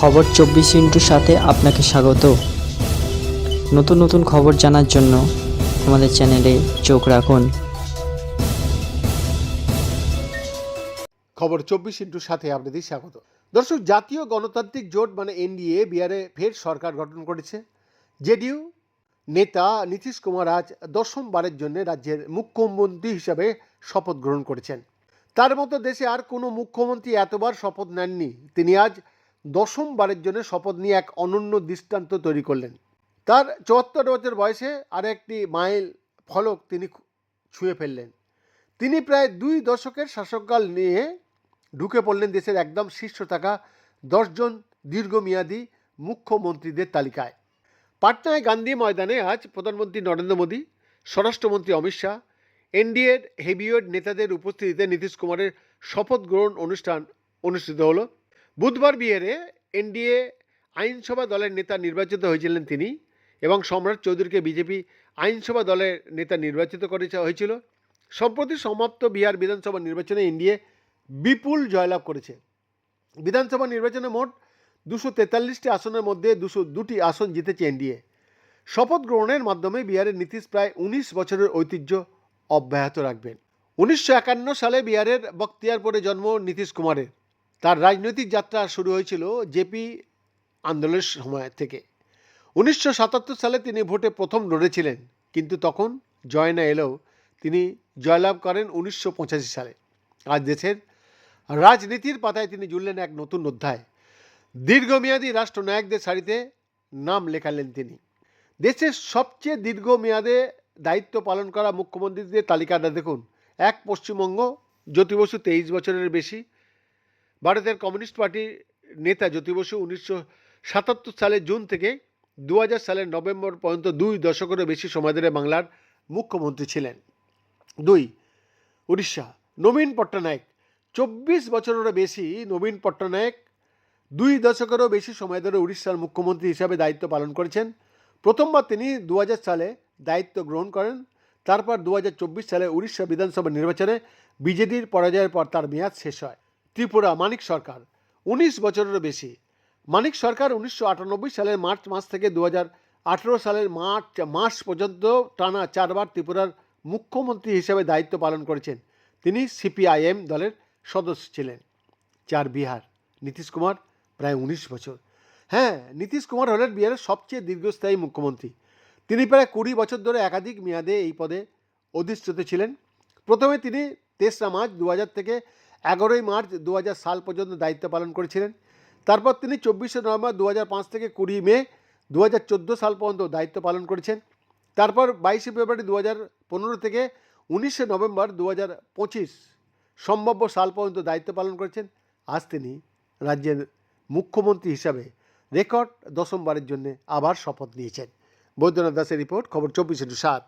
খবর চব্বিশ ইন্টুর সাথে আপনাকে স্বাগত। নতুন নতুন খবর জানার জন্য আমাদের চ্যানেলে চোখ রাখুন। খবর চব্বিশ ইন্টুর সাথে আপনাদের স্বাগত। দর্শক, জাতীয় গণতান্ত্রিক জোট মানে এনডিএ, বিহারে ফের সরকার গঠন করেছে। জেডিইউ নেতা নীতিশ কুমার আজ দশমবারের জন্য রাজ্যের মুখ্যমন্ত্রী হিসাবে শপথ গ্রহণ করেছেন। তার মতো দেশে আর কোনো মুখ্যমন্ত্রী এতবার শপথ নেননি। তিনি আজ দশমবারের জন্য শপথ নিয়ে এক অনন্য দৃষ্টান্ত তৈরি করলেন। তার চুয়াত্তর বছর বয়সে আর একটি মাইল ফলক তিনি ছুঁয়ে ফেললেন। তিনি প্রায় দুই দশকের শাসককাল নিয়ে ঢুকে পড়লেন দেশের একদম শীর্ষ থাকা দশজন দীর্ঘমেয়াদী মুখ্যমন্ত্রীদের তালিকায়। পাটনায় গান্ধী ময়দানে আজ প্রধানমন্ত্রী নরেন্দ্র মোদী, স্বরাষ্ট্রমন্ত্রী অমিত শাহ, এনডিএর হেভিওয়েট নেতাদের উপস্থিতিতে নীতিশ কুমারের শপথ গ্রহণ অনুষ্ঠান অনুষ্ঠিত হলো। বুধবার বিহারে এনডিএ, আইনসভা দলের নেতা নির্বাচিত হয়েছিলেন তিনি এবং সম্রাট চৌধুরীকে বিজেপি আইনসভা দলের নেতা নির্বাচিত করে হয়েছিল। সম্প্রতি সমাপ্ত বিহার বিধানসভা নির্বাচনে এনডিএ বিপুল জয়লাভ করেছে। বিধানসভা নির্বাচনে মোট দুশো তেতাল্লিশটি আসনের মধ্যে দুশো দুটি আসন জিতেছে এনডিএ। শপথ গ্রহণের মাধ্যমে বিহারের নীতিশ প্রায় উনিশ বছরের ঐতিহ্য অব্যাহত রাখবেন উনিশশো একান্ন সালে বিহারের বখতিয়ারপুরে জন্ম নীতিশ কুমারের। তার রাজনৈতিক যাত্রা শুরু হয়েছিল জেপি আন্দোলনের সময় থেকে। উনিশশো সাতাত্তর সালে তিনি ভোটে প্রথম লড়েছিলেন, কিন্তু তখন জয় না এলেও তিনি জয়লাভ করেন উনিশশো পঁচাশি সালে। আজ দেশের রাজনীতির পাতায় তিনি জুড়লেন এক নতুন অধ্যায়। দীর্ঘমেয়াদী রাষ্ট্রনায়কদের সারিতে নাম লেখালেন তিনি। দেশের সবচেয়ে দীর্ঘমেয়াদে দায়িত্ব পালন করা মুখ্যমন্ত্রীদের তালিকাটা দেখুন। এক পশ্চিমবঙ্গ, জ্যোতি বসু তেইশ বছরের বেশি ভারতের কমিউনিস্ট পার্টির নেতা জ্যোতি বসু উনিশশো সাতাত্তর সালের জুন থেকে দু হাজার সালের নভেম্বর পর্যন্ত দুই দশকেরও বেশি সময় ধরে বাংলার মুখ্যমন্ত্রী ছিলেন। দুই, উড়িষ্যা। নবীন পট্টনায়ক। চব্বিশ বছরেরও বেশি নবীন পট্টনায়ক দুই দশকেরও বেশি সময় ধরে উড়িষ্যার মুখ্যমন্ত্রী হিসাবে দায়িত্ব পালন করেছেন। প্রথমবার তিনি দু হাজার সালে দায়িত্ব গ্রহণ করেন। তারপর দু হাজার চব্বিশ সালে উড়িষ্যা বিধানসভা নির্বাচনে বিজেডির পরাজয়ের পর তার মেয়াদ শেষ হয়। ত্রিপুরা মানিক সরকার, উনিশ বছরেরও বেশি। মানিক সরকার উনিশশো আটানব্বই সালের মার্চ মাস থেকে দু হাজার আঠেরো সালের মার্চ মাস পর্যন্ত টানা চারবার ত্রিপুরার মুখ্যমন্ত্রী হিসেবে দায়িত্ব পালন করেছেন। তিনি সিপিআইএম দলের সদস্য ছিলেন। চার বিহার, নীতিশ কুমার প্রায় উনিশ বছর। হ্যাঁ নীতিশ কুমার হলেন বিহারের সবচেয়ে দীর্ঘস্থায়ী মুখ্যমন্ত্রী। তিনি প্রায় কুড়ি বছর ধরে একাধিক মেয়াদে এই পদে অধিষ্ঠিত ছিলেন। প্রথমে তিনি তেসরা মার্চ দু হাজার থেকে এগারোই মার্চ দু হাজার সাল পর্যন্ত দায়িত্ব পালন করেছিলেন। তারপর তিনি চব্বিশে নভেম্বর দু হাজার পাঁচ থেকে কুড়ি মে দু হাজার চোদ্দ সাল পর্যন্ত দায়িত্ব পালন করেছেন। তারপর বাইশে ফেব্রুয়ারি দু থেকে উনিশে নভেম্বর দু সম্ভাব্য সাল পর্যন্ত দায়িত্ব পালন করেছেন। আজ তিনি রাজ্যের মুখ্যমন্ত্রী হিসাবে রেকর্ড দশমবারের জন্য আবার শপথ নিয়েছেন। বৈদ্যনাথ দাসের রিপোর্ট, খবর চব্বিশে সাত।